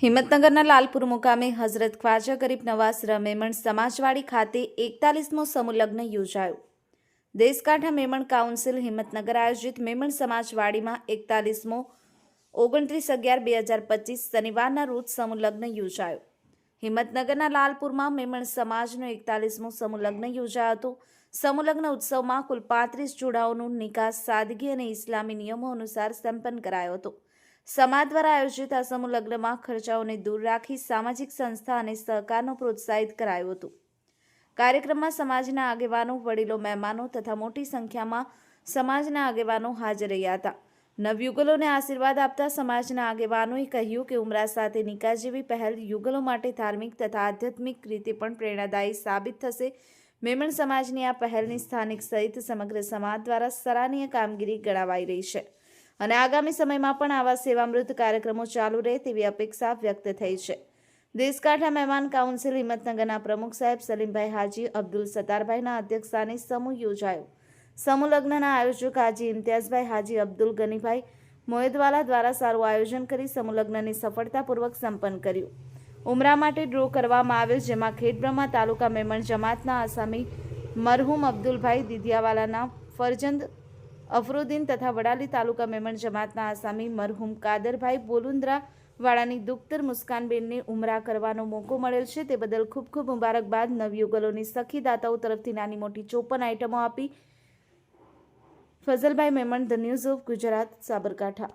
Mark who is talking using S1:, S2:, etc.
S1: હિંમતનગરના લાલપુર મુકામે હઝરત ખ્વાજા ગરીબ નવાઝ રમેમણ સમાજવાડી ખાતે એકતાલીસમો સમૂહલગ્ન યોજાયો. દેશકાંઠા મેમણ કાઉન્સિલ હિંમતનગર આયોજિત મેમણ સમાજવાડીમાં એકતાલીસમો, ઓગણત્રીસ અગિયાર બે હજાર પચીસ શનિવારના રોજ સમૂહલગ્ન યોજાયો. હિંમતનગરના લાલપુરમાં મેમણ સમાજનો એકતાલીસમો સમૂહલગ્ન યોજાયો હતો. સમૂહલગ્ન ઉત્સવમાં કુલ પાંત્રીસ જોડાઓનું નિકાસ સાદગી અને ઇસ્લામી નિયમો અનુસાર સંપન્ન કરાયો હતો. સમાજ દ્વારા આયોજિત આ સમૂહ લગ્નમાં ખર્ચાઓને દૂર રાખી સામાજિક સંસ્થા અને સહકારનો પ્રોત્સાહિત કરાયો હતો. કાર્યક્રમમાં સમાજના આગેવાનો, વડીલો, મહેમાનો તથા મોટી સંખ્યામાં સમાજના આગેવાનો હાજર રહ્યા હતા. નવયુગલોને આશીર્વાદ આપતા સમાજના આગેવાનોએ કહ્યું કે ઉમરા સાથે નિકા જેવી પહેલ યુગલો માટે ધાર્મિક તથા આધ્યાત્મિક રીતે પણ પ્રેરણાદાયી સાબિત થશે. મેમણ સમાજની આ પહેલની સ્થાનિક સહિત સમગ્ર સમાજ દ્વારા સરાહનીય કામગીરી ગણાવાઈ રહી છે. અને આગામી સમયમાં પણ આવા સેવામૃત કાર્યક્રમો ચાલુ રહે તેવી અપેક્ષા વ્યક્ત થઈ છે. દેશકાંઠા મહેમાન કાઉન્સિલ હિંમતનગરના પ્રમુખ સાહેબ સલીમભાઈ હાજી, અબ્દુલ સત્તારભાઈના અધ્યક્ષસ્થાને સમૂહ યોજાયો. સમૂહ લગ્નના આયોજક હાજી ઇમ્તિયાઝભાઈ, હાજી અબ્દુલ ગનીભાઈ મોયદવાલા દ્વારા સારું આયોજન કરી સમૂહ લગ્નને સફળતાપૂર્વક સંપન્ન કર્યું. ઉમરા માટે ડ્રો કરવામાં આવેલ, જેમાં ખેડબ્રહ્મા તાલુકા મેમણ જમાતના આસામી મરહુમ અબ્દુલભાઈ દિધિયાવાલાના ફરજંદ અફરુદ્દીન તથા વડાલી તાલુકા મેમણ જમાતના આસામી મરહુમ કાદરભાઈ બોલુંદ્રા વાળાની દુખ્તર મુસ્કાનબેનને ઉમરા કરવાનો મોકો મળેલ છે. તે બદલ ખૂબ ખૂબ મુબારકબાદ. નવયુગલોની સખી દાતાઓ તરફથી નાની મોટી ચોપન આઇટમો આપી. Fazalbhai Memon, the news of Gujarat, Sabarkantha.